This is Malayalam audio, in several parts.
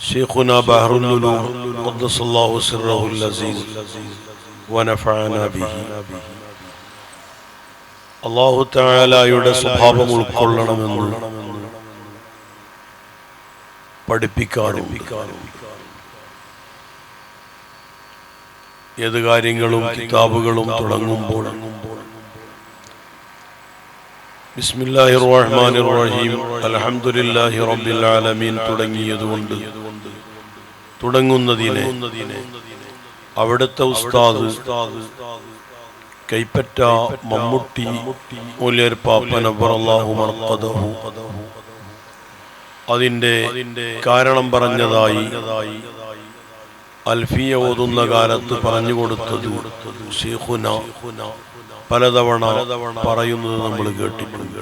شيخنا بحر العلوم قدس الله سره العزيز ونفعنا به അള്ളാഹു താലായുടെ സ്വഭാവം ഉൾക്കൊള്ളണമെന്ന് പഠിപ്പിക്കാറും ഏത് കാര്യങ്ങളും കിതാബുകളും തുടങ്ങുമ്പോൾ ബിസ്മില്ലാഹി الرحيم റഹീം അൽഹംദുലില്ലാഹി റബ്ബിൽ ആലമീൻ തുടങ്ങിയതുകൊണ്ട് തുടങ്ങുന്നതിനെ അവിടുത്തെ ഉസ്താദ് കൈപ്പറ്റ മമ്മൂട്ടി മൂല്യർ പാപ്പൻ അബ്ബറല്ലാഹു മർക്കദഹു. അതിന്റെ കാരണം പറഞ്ഞതായി അൽഫിയ ഓതുന്ന കാലത്ത് പറഞ്ഞു കൊടുത്തത് ഷെയ്ഖുന പലതവണ പറയുന്നത് നമ്മൾ കേട്ടിട്ടുണ്ട്.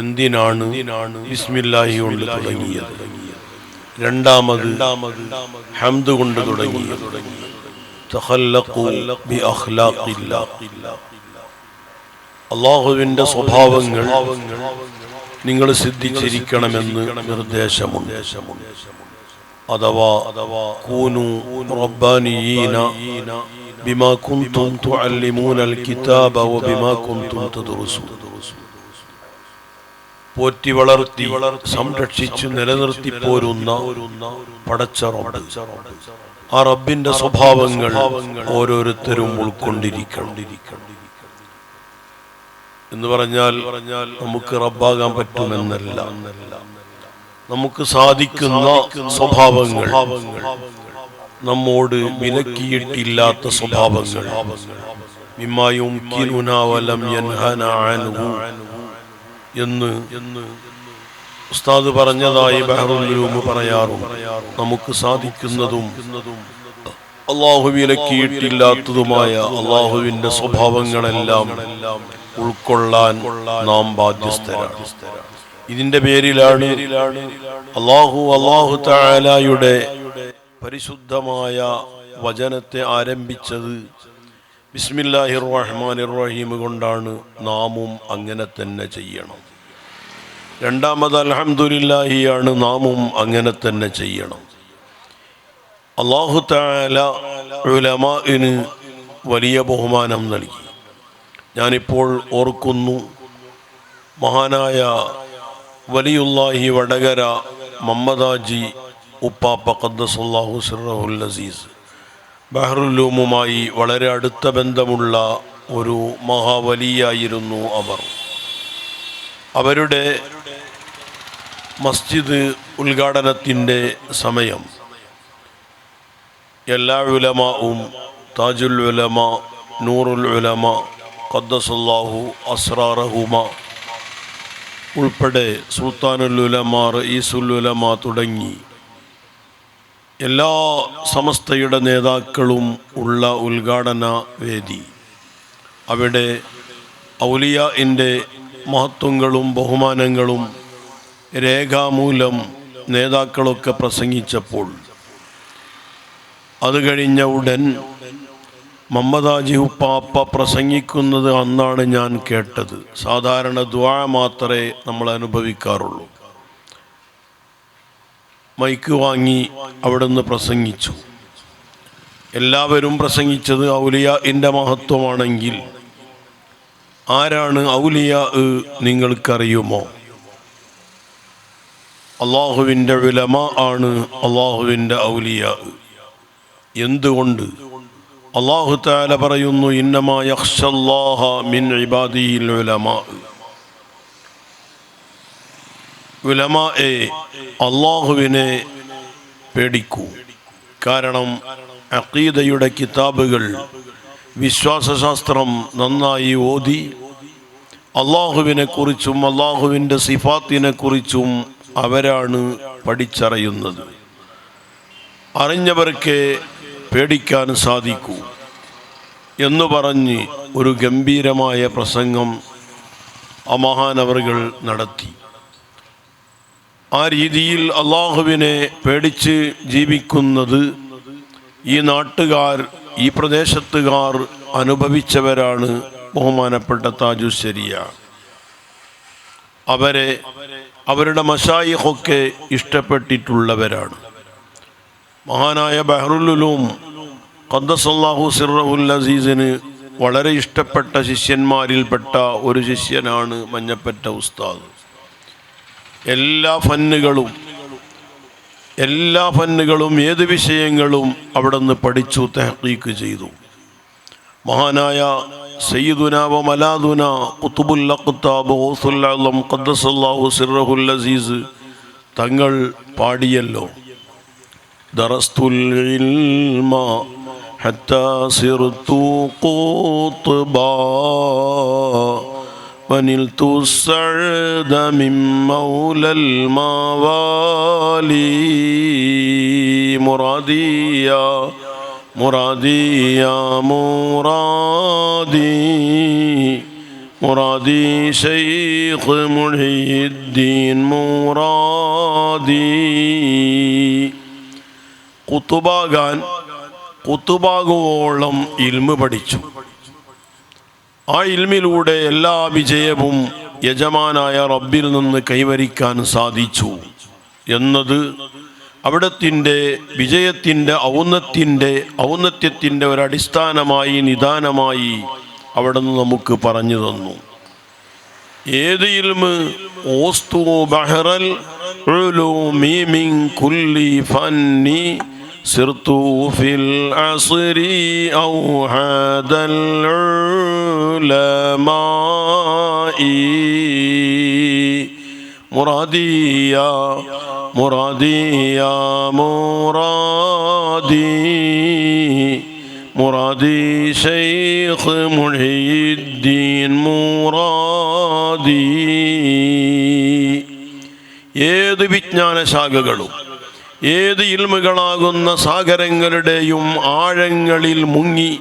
എന്തിനാണ് ബിസ്മില്ലാഹി കൊണ്ട് തുടങ്ങിയത്? രണ്ടാമത് ഹംദ് കൊണ്ട് തുടങ്ങിയത്. അള്ളാഹുവിന്റെ സ്വഭാവങ്ങൾ നിങ്ങൾ സിദ്ധിച്ചിരിക്കണമെന്ന് നിർദ്ദേശമുണ്ട്. അഥവാ കൂനു റബ്ബാനിയീന ബിമാ കുന്തും തുഅല്ലിമൂനൽ കിതാബ വബിമാ കുന്തും تدرسون. പോറ്റി വളർത്തി സംരക്ഷിച്ചു നിലനിർത്തി പോരുന്ന പടച്ച ആ റബ്ബിന്റെ സ്വഭാവങ്ങൾ ഓരോരുത്തരും ഉൾക്കൊണ്ടിരിക്കണം. എന്ന് പറഞ്ഞാൽ നമുക്ക് റബ്ബാകാൻ പറ്റുമെന്നല്ല. നമുക്ക് സാധിക്കുന്ന സ്വഭാവങ്ങൾ നമ്മോട് വിലക്കിയിട്ടില്ലാത്ത സ്വഭാവങ്ങൾ. എന്ന് ഉസ്താദ് പറഞ്ഞതായി ബഹറുൽ പറയാറും. നമുക്ക് സാധിക്കുന്നതും അള്ളാഹു വിലക്കിയിട്ടില്ലാത്തതുമായ അള്ളാഹുവിന്റെ സ്വഭാവങ്ങളെല്ലാം ഉൾക്കൊള്ളാൻ നാം ബാധ്യസ്ഥരാണ്. ഇതിന്റെ പേരിലാണ് അള്ളാഹു അള്ളാഹു താലായുടെ പരിശുദ്ധമായ വചനത്തെ ആരംഭിച്ചത് ബിസ്മില്ലാഹിർ റഹ്മാനിർ റഹീം കൊണ്ടാണ് നാമും അങ്ങനെ തന്നെ ചെയ്യണം. രണ്ടാമത് അലഹമുല്ലാഹിയാണ് നാമും അങ്ങനെ തന്നെ ചെയ്യണം. അള്ളാഹു താല വലിയ ബഹുമാനം നൽകി. ഞാനിപ്പോൾ ഓർക്കുന്നു മഹാനായ വലിയുല്ലാഹി വടകര മമ്മദാജി ഉപ്പാപ്പ ഖദ്ദസുല്ലാഹു സിറഹുൽ അസീസ്. ബഹ്റുല്ലൂമുമായി വളരെ അടുത്ത ബന്ധമുള്ള ഒരു മഹാവലിയായിരുന്നു അവർ. അവരുടെ മസ്ജിദ് ഉദ്ഘാടനത്തിന്റെ സമയം. എല്ലാ ഉലമാവും താജുൽ ഉലമ നൂറുൽ ഉലമ ഖദ്ദസുല്ലാഹു അസ്രാറഹുമ ഉൾപ്പെടെ സുൽത്താനുൽ ഉലമാർ ഈസുൽ ഉലമ തുടങ്ങി എല്ലാ സമസ്തയുടെ നേതാക്കളും ഉള്ള ഉദ്ഘാടന വേദി. അവിടെ ഔലിയ എന്റെ മഹത്വങ്ങളും ബഹുമാനങ്ങളും രേഖാമൂലം നേതാക്കളൊക്കെ പ്രസംഗിച്ചപ്പോൾ അത് കഴിഞ്ഞ ഉടൻ മമ്മദാജി ഉപ്പാപ്പ പ്രസംഗിക്കുന്നത് അന്നാണ് ഞാൻ കേട്ടത്. സാധാരണ ദ്വാ മാത്രമേ നമ്മൾ അനുഭവിക്കാറുള്ളൂ. മൈക്ക് വാങ്ങി അവിടുന്ന് പ്രസംഗിച്ചു. എല്ലാവരും പ്രസംഗിച്ചത് ഔലിയ എന്റെ മഹത്വമാണെങ്കിൽ ആരാണ് ഔലിയ നിങ്ങൾക്കറിയുമോ? അള്ളാഹുവിന്റെ വിലമ ആണ് അള്ളാഹുവിന്റെ ഔലിയ. എന്തുകൊണ്ട്? അള്ളാഹു താല പറയുന്നു ഇന്നമാ യഖ്ഷല്ലാഹ മിൻ ഇബാദിയിൽ ഉലമാ. ഉലമായെ അള്ളാഹുവിനെ പേടിക്കൂ. കാരണം അക്കീദയുടെ കിതാബുകൾ വിശ്വാസശാസ്ത്രം നന്നായി ഓതി അള്ളാഹുവിനെ കുറിച്ചും അള്ളാഹുവിന്റെ സിഫാത്തിനെ കുറിച്ചും അവരാണ് പഠിച്ചറിയുന്നത്. അറിഞ്ഞവർക്ക് പേടിക്കാൻ സാധിക്കൂ എന്ന് പറഞ്ഞ് ഒരു ഗംഭീരമായ പ്രസംഗം അമഹാനവറുകൾ നടത്തി. ആ രീതിയിൽ അള്ളാഹുവിനെ പേടിച്ച് ജീവിക്കുന്നത് ഈ നാട്ടുകാർ ഈ പ്രദേശത്തുകാർ അനുഭവിച്ചവരാണ് ബഹുമാനപ്പെട്ട താജുശരിയ അവരെ അവരുടെ മഷായിഹൊക്കെ ഇഷ്ടപ്പെട്ടിട്ടുള്ളവരാണ്. മഹാനായ ബഹ്റുലുലും ഖദ്ദസല്ലാഹു സിറുൽ അസീസിന് വളരെ ഇഷ്ടപ്പെട്ട ശിഷ്യന്മാരിൽപ്പെട്ട ഒരു ശിഷ്യനാണ് മഞ്ഞപ്പെട്ട ഉസ്താദ്. എല്ലാ ഫന്നുകളും എല്ലാ ഫന്നുകളും ഏത് വിഷയങ്ങളും അവിടെ നിന്ന് പഠിച്ചു തെഹീക്ക് ചെയ്തു. മഹാനായ സയ്യിദുനാവ മലാദുന കുത്തുബുൽ അഖ്താബ് ഓസുല്ലാം ഖദ്ദസല്ലാഹു സിറഹുൽ അസീസ് തങ്ങൾ പാടിയല്ലോ. ദറസ്തുൽ ഇൽമ ഹത്താ സിർതു കൂത്തുബാ ونلت السعد من مولى الموالي مرادي يا مرادي يا مرادي مرادي شيخ محي الدين مرادي കുത്തുബാകാൻ കുത്തുബാകുവോളം ഇൽമ പഠിച്ചു ആ ഇൽമിലൂടെ എല്ലാ വിജയവും യജമാനായ റബ്ബിൽ നിന്ന് കൈവരിക്കാൻ സാധിച്ചു എന്നത് അവിടത്തിന്റെ വിജയത്തിന്റെ ഔന്നത്തിന്റെ ഔന്നത്യത്തിന്റെ ഒരടിസ്ഥാനമായി നിദാനമായി അവിടെ നിന്ന് നമുക്ക് പറഞ്ഞു തന്നു. ഏത് ഇൽമ്? ഓസ്തു ബഹ്റൽ കുല്ലി ഫന്നി سرت في العصر أوحد العلماء مرادي يا مرادي يا مرادي مرادي شيخ محي الدين مرادي ഏത് വിജ്ഞാന ശാഖകളും ഏത് ഇൽമുകളാകുന്ന സാഗരങ്ങളുടെയും ആഴങ്ങളിൽ മുങ്ങി.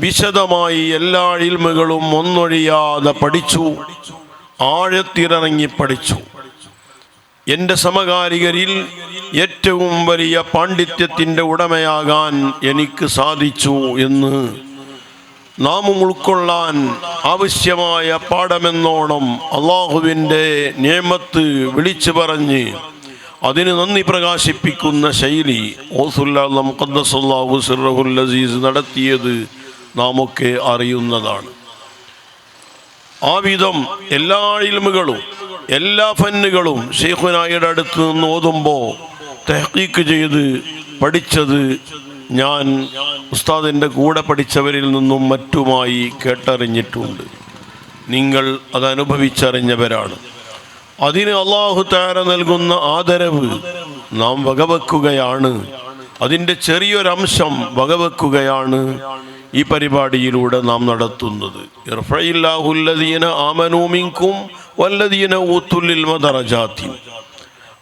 വിശദമായി എല്ലാ ഇൽമുകളും ഒന്നൊഴിയാതെ പഠിച്ചു. ആഴത്തിറങ്ങി പഠിച്ചു. എന്റെ സമകാലികരിൽ ഏറ്റവും വലിയ പാണ്ഡിത്യത്തിന്റെ ഉടമയാകാൻ എനിക്ക് സാധിച്ചു എന്ന് നാമും ഉൾക്കൊള്ളാൻ ആവശ്യമായ പാഠമെന്നോണം അള്ളാഹുവിന്റെ നിയമത്ത് വിളിച്ചു പറഞ്ഞ് അതിന് നന്ദി പ്രകാശിപ്പിക്കുന്ന ശൈലി ഓസുല്ലാം ഖദ്ദസല്ലാഹു സിറഹുൽ അസീസ് നടത്തിയത് നാമൊക്കെ അറിയുന്നതാണ്. ആ വിധം എല്ലാ ഇൽമുകളും എല്ലാ ഫന്നുകളും ഷെയ്ഖുനായിയുടെ അടുത്ത് നിന്ന് ഓതുമ്പോൾ തെഹീക്ക് ചെയ്ത് പഠിച്ചത് ഞാൻ ഉസ്താദിന്റെ കൂടെ പഠിച്ചവരിൽ നിന്നും മറ്റുമായി കേട്ടറിഞ്ഞിട്ടുണ്ട്. നിങ്ങൾ അത് അനുഭവിച്ചറിഞ്ഞവരാണ് അതിന് അള്ളാഹു താര നൽകുന്ന ആദരവ് നാം വകവെക്കുകയാണ്. അതിന്റെ ചെറിയൊരംശം വകവെക്കുകയാണ് ഈ പരിപാടിയിലൂടെ നാം നടത്തുന്നത്. ആമനൂമിങ്കും വല്ലദീന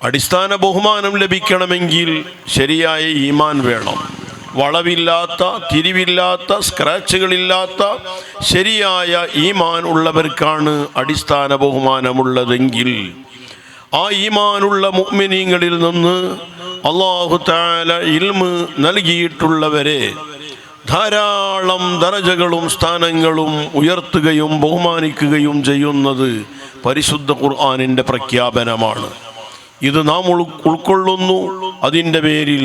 അടിസ്ഥാന ബഹുമാനം ലഭിക്കണമെങ്കിൽ ശരിയായ ഈമാൻ വേണം. വളവില്ലാത്ത തിരിവില്ലാത്ത സ്ക്രാച്ചുകളില്ലാത്ത ശരിയായ ഈമാൻ ഉള്ളവർക്കാണ് അടിസ്ഥാന ബഹുമാനമുള്ളതെങ്കിൽ ആ ഈമാനുള്ള മുഅ്മിനീങ്ങളിൽ നിന്ന് അള്ളാഹു താല ഇൽമ് നൽകിയിട്ടുള്ളവരെ ധാരാളം ദറജകളും സ്ഥാനങ്ങളും ഉയർത്തുകയും ബഹുമാനിക്കുകയും ചെയ്യുന്നത് പരിശുദ്ധ ഖുർആാനിന്റെ പ്രഖ്യാപനമാണ്. ഇത് നാം ഉൾ ഉൾക്കൊള്ളുന്നു. അതിന്റെ പേരിൽ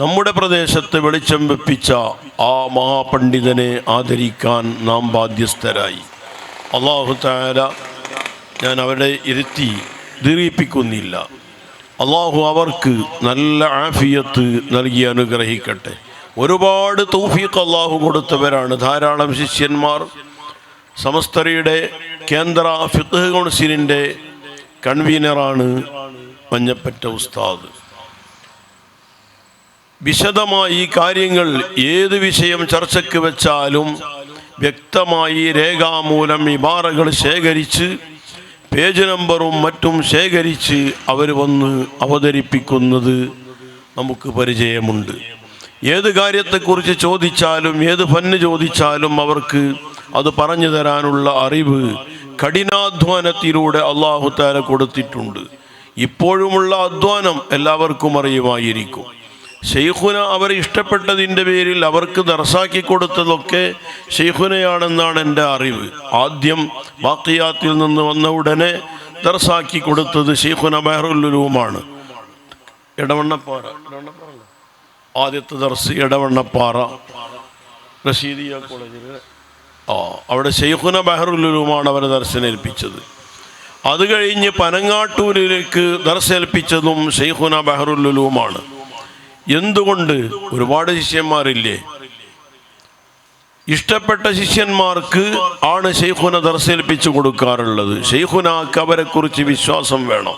നമ്മുടെ പ്രദേശത്ത് വെളിച്ചം വെപ്പിച്ച ആ മഹാപണ്ഡിതനെ ആദരിക്കാൻ നാം ബാധ്യസ്ഥരായി. അള്ളാഹു താര ഞാൻ അവരെ ഇരുത്തി ദീർഘിപ്പിക്കുന്നില്ല അള്ളാഹു അവർക്ക് നല്ല ആഫിയത്ത് നൽകി അനുഗ്രഹിക്കട്ടെ. ഒരുപാട് തൗഫീഖ് അള്ളാഹു കൊടുത്തവരാണ്. ധാരാളം ശിഷ്യന്മാർ സമസ്തരയുടെ കേന്ദ്ര ഫിഖ് കൗൺസിലിന്റെ കൺവീനറാണ് മഞ്ഞപ്പറ്റ ഉസ്താദ്. വിശദമായി ഈ കാര്യങ്ങൾ ഏത് വിഷയം ചർച്ചയ്ക്ക് വെച്ചാലും വ്യക്തമായി രേഖാമൂലം ഇബാറകൾ ശേഖരിച്ച് പേജ് നമ്പറും മറ്റും ശേഖരിച്ച് അവർ വന്ന് അവതരിപ്പിക്കുന്നത് നമുക്ക് പരിചയമുണ്ട്. ഏത് കാര്യത്തെക്കുറിച്ച് ചോദിച്ചാലും ഏത് ഫന്ന് ചോദിച്ചാലും അവർക്ക് അത് പറഞ്ഞു തരാനുള്ള അറിവ് കഠിനാധ്വാനത്തിലൂടെ അള്ളാഹു താല കൊടുത്തിട്ടുണ്ട്. ഇപ്പോഴുമുള്ള അധ്വാനം എല്ലാവർക്കും അറിയുമായിരിക്കും. ഷെയ്ഖുന അവരെ ഇഷ്ടപ്പെട്ടതിന്റെ പേരിൽ അവർക്ക് ദർസാക്കി കൊടുത്തതൊക്കെ ഷെയ്ഖുനയാണെന്നാണ് എന്റെ അറിവ്. ആദ്യം ബാക്കിയാത്തിൽ നിന്ന് വന്ന ഉടനെ ദർസാക്കി കൊടുത്തത് ഷെയ്ഖുന ബഹറുല്ലുലുവുമാണ് ഇടവണ്ണപ്പാറ ആദ്യത്തെ ദർസ് ഇടവണ്ണപ്പാറ റഷീദിയ കോളേജിൽ ആ അവിടെ ഷെയ്ഖുന ബഹറുല്ലുലുവുമാണ് അവരെ ദർശനേൽപ്പിച്ചത്. അത് കഴിഞ്ഞ് പനങ്ങാട്ടൂരിലേക്ക് ദർശേൽപ്പിച്ചതും ഷെയ്ഖുന ബഹറുല്ലുലുവുമാണ് എന്തുകൊണ്ട് ഒരുപാട് ശിഷ്യന്മാരില്ലേ? ഇഷ്ടപ്പെട്ട ശിഷ്യന്മാർക്ക് ആണ് ഷെയ്ഖുന ദർശേൽപ്പിച്ചു കൊടുക്കാറുള്ളത്. ഷെയ്ഖുനാക്ക് അവരെ കുറിച്ച് വിശ്വാസം വേണം.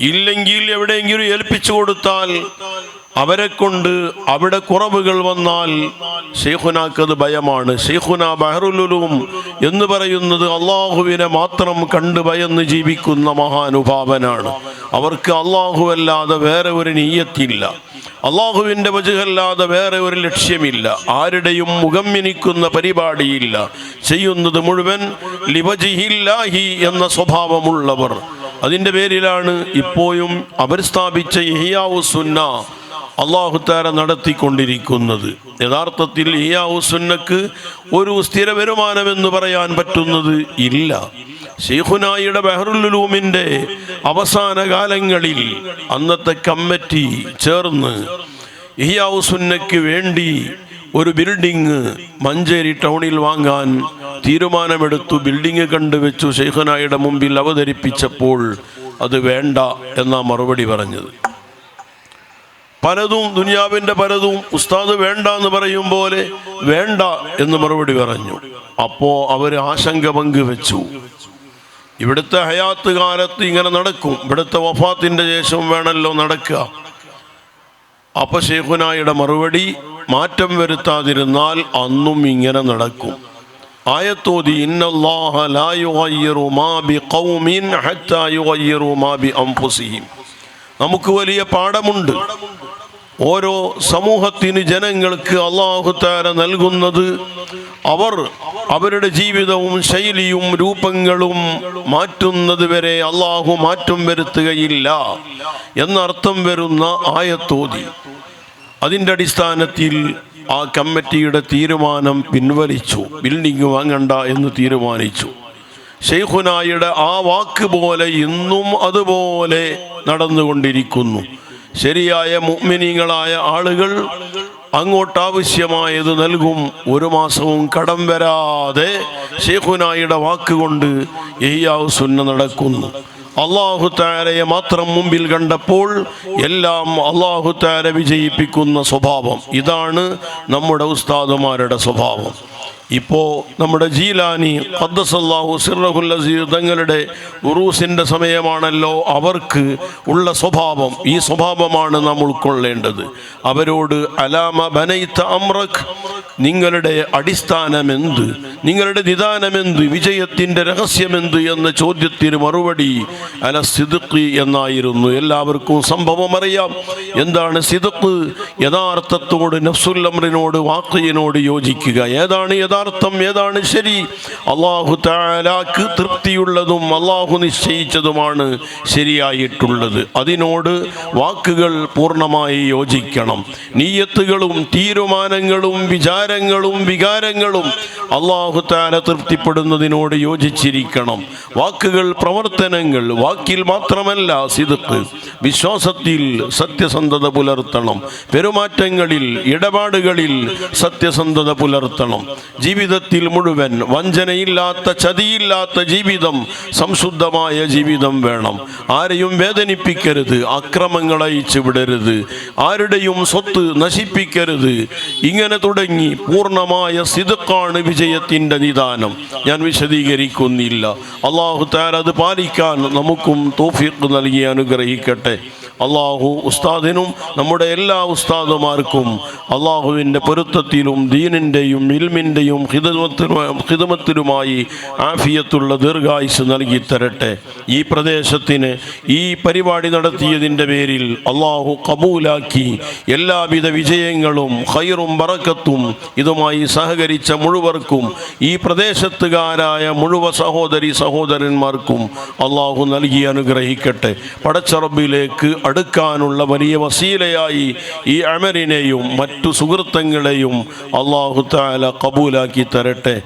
ഇല്ലെങ്കിൽ എവിടെയെങ്കിലും ഏൽപ്പിച്ചു കൊടുത്താൽ അവരെ കൊണ്ട് അവിടെ കുറവുകൾ വന്നാൽ ഷെയ്ഖുനാക്കത് ഭയമാണ്. ഷെയ്ഖുന ബഹറുലുലും എന്ന് പറയുന്നത് അള്ളാഹുവിനെ മാത്രം കണ്ട് ഭയന്ന് ജീവിക്കുന്ന മഹാനുഭാവനാണ്. അവർക്ക് അള്ളാഹുവല്ലാതെ വേറെ ഒരു നീയത്തില്ല. അള്ളാഹുവിന്റെ വജുഹല്ലാതെ വേറെ ഒരു ലക്ഷ്യമില്ല. ആരുടെയും മുഖം മിനിക്കുന്ന പരിപാടിയില്ല. ചെയ്യുന്നത് മുഴുവൻ ലിവജിഹില്ലാഹി എന്ന സ്വഭാവമുള്ളവർ. അതിന്റെ പേരിലാണ് ഇപ്പോഴും അവർ സ്ഥാപിച്ച ഇഹിയാവു സുന്ന അള്ളാഹുത്താര നടത്തിക്കൊണ്ടിരിക്കുന്നത്. യഥാർത്ഥത്തിൽ ഇഹിയാവു സുന്നക്ക് ഒരു സ്ഥിര വരുമാനമെന്ന് പറയാൻ പറ്റുന്നത് ഇല്ല. ഷെയ്ഖുനായിയുടെ ബഹറുലുലൂമിന്റെ അവസാന കാലങ്ങളിൽ അന്നത്തെ കമ്മിറ്റി ചേർന്ന് ഇഹിയാവുസുന്നയ്ക്ക് വേണ്ടി ഒരു ബിൽഡിങ് മഞ്ചേരി ടൗണിൽ വാങ്ങാൻ തീരുമാനമെടുത്തു. ബിൽഡിങ് കണ്ടുവെച്ചു. ഷെയ്ഖുനായിയുടെ മുമ്പിൽ അവതരിപ്പിച്ചപ്പോൾ അത് വേണ്ട എന്നാ മറുപടി പറഞ്ഞത്. പലതും ദുനിയാവിന്റെ പലതും ഉസ്താദ് വേണ്ട എന്ന് പറയും പോലെ വേണ്ട എന്ന് മറുപടി പറഞ്ഞു. അപ്പോൾ അവർ ആശങ്ക പങ്കുവെച്ചു. ഇവിടുത്തെ ഹയാത്ത് കാലത്ത് ഇങ്ങനെ നടക്കും. ഇവിടുത്തെ വഫാത്തിന്റെ ശേഷം വേണമല്ലോ നടക്കുക. അപ്പൊ ഷെയ്ഖുനായുടെ മറുപടി മാറ്റം വരുത്താതിരുന്നാൽ അന്നും ഇങ്ങനെ നടക്കും. ആയത്തോതി നമുക്ക് വലിയ പാഠമുണ്ട്. ഓരോ സമൂഹത്തിന് ജനങ്ങൾക്ക് അള്ളാഹുത്താര നൽകുന്നത് അവർ അവരുടെ ജീവിതവും ശൈലിയും രൂപങ്ങളും മാറ്റുന്നത് വരെ അള്ളാഹു മാറ്റം വരുത്തുകയില്ല എന്നർത്ഥം വരുന്ന ആയത്തോതി. അതിന്റെ അടിസ്ഥാനത്തിൽ ആ കമ്മിറ്റിയുടെ തീരുമാനം പിൻവലിച്ചു. ബിൽഡിംഗ് വാങ്ങണ്ട എന്ന് തീരുമാനിച്ചു. ഷെയ്ഖുനായുടെ ആ വാക്ക് പോലെ ഇന്നും അതുപോലെ നടന്നുകൊണ്ടിരിക്കുന്നു. ശരിയായ മുഅ്മിനീങ്ങളായ ആളുകൾ അങ്ങോട്ട് ആവശ്യമായത് നൽകും ഒരു മാസവും കടം വരാതെ ഷേഖുനായിയുടെ വാക്കുകൊണ്ട് എയ്യാവ് സുന്ന നടക്കുന്നു. അള്ളാഹു താരയെ മാത്രം മുമ്പിൽ കണ്ടപ്പോൾ എല്ലാം അള്ളാഹു താര വിജയിപ്പിക്കുന്ന സ്വഭാവം. ഇതാണ് നമ്മുടെ ഉസ്താദുമാരുടെ സ്വഭാവം. ഇപ്പോ നമ്മുടെ ജീലാനി ഖദ്ദസല്ലാഹു സിറഹുൽ അസീർ തങ്ങളുടെ ഉറൂസിന്റെ സമയമാണല്ലോ അവർക്ക് ഉള്ള സ്വഭാവം. ഈ സ്വഭാവമാണ് നാം ഉൾക്കൊള്ളേണ്ടത്. അവരോട് അലാമ ബനൈത്ത അമ്രഖ് നിങ്ങളുടെ അടിസ്ഥാനമെന്ത്? നിങ്ങളുടെ നിദാനമെന്ത്? വിജയത്തിന്റെ രഹസ്യമെന്ത്? എന്ന ചോദ്യത്തിന് മറുപടി അല സിദുക്ക് എന്നായിരുന്നു. എല്ലാവർക്കും സംഭവം അറിയാം. എന്താണ് സിദുക്ക് യഥാർത്ഥത്തോട് നഫ്സുല്ലമറിനോട് വാക്കയിനോട് യോജിക്കുക. ഏതാണ് യഥാർത്ഥം ഏതാണ് ശരി? അള്ളാഹു താലാക്ക് തൃപ്തിയുള്ളതും അള്ളാഹു നിശ്ചയിച്ചതുമാണ് ശരിയായിട്ടുള്ളത്. അതിനോട് വാക്കുകൾ പൂർണമായി യോജിക്കണം. നീയത്തുകളും തീരുമാനങ്ങളും വിചാരങ്ങളും വികാരങ്ങളും അള്ളാഹു താല തൃപ്തിപ്പെടുന്നതിനോട് യോജിച്ചിരിക്കണം. വാക്കുകൾ പ്രവർത്തനങ്ങൾ വാക്കിൽ മാത്രമല്ല സിദുക്ക് വിശ്വാസത്തിൽ സത്യസന്ധത പുലർത്തണം. പെരുമാറ്റങ്ങളിൽ ഇടപാടുകളിൽ സത്യസന്ധത പുലർത്തണം. ജീവിതത്തിൽ മുഴുവൻ വഞ്ചനയില്ലാത്ത ചതിയില്ലാത്ത ജീവിതം സംശുദ്ധമായ ജീവിതം വേണം. ആരെയും വേദനിപ്പിക്കരുത് അക്രമങ്ങൾ അയച്ചു വിടരുത്. ആരുടെയും സ്വത്ത് നശിപ്പിക്കരുത്. ഇങ്ങനെ തുടങ്ങി പൂർണമായ സിതുക്കാണ് വിജയത്തിന്റെ നിദാനം. ഞാൻ വിശദീകരിക്കുന്നില്ല. അള്ളാഹു താരത് പാലിക്കാൻ നമുക്കും തോഫിക്ക് നൽകി അനുഗ്രഹിക്കട്ടെ. Pepe. അള്ളാഹു ഉസ്താദിനും നമ്മുടെ എല്ലാ ഉസ്താദുമാർക്കും അള്ളാഹുവിന്റെ പൊരുത്തത്തിലും ദീനിന്റെയും ഇൽമിന്റെയും ഹിതമത്തിലും ഹിതമത്തിലുമായി ആഫിയത്തുള്ള ദീർഘായുസ് നൽകി തരട്ടെ ഈ പ്രദേശത്തിന് ഈ പരിപാടി നടത്തിയതിന്റെ പേരിൽ അള്ളാഹു കബൂലാക്കി എല്ലാവിധ വിജയങ്ങളും ഹൈറും വറക്കത്തും ഇതുമായി സഹകരിച്ച മുഴുവർക്കും ഈ പ്രദേശത്തുകാരായ മുഴുവൻ സഹോദരി സഹോദരന്മാർക്കും അള്ളാഹു നൽകി അനുഗ്രഹിക്കട്ടെ. പടച്ചറബിലേക്ക് അടുക്കാനുള്ള വലിയ വസീലയായി ഈ അമരിനെയും മറ്റു സുഹൃത്തങ്ങളെയും അള്ളാഹു താല കബൂലാക്കി തരട്ടെ.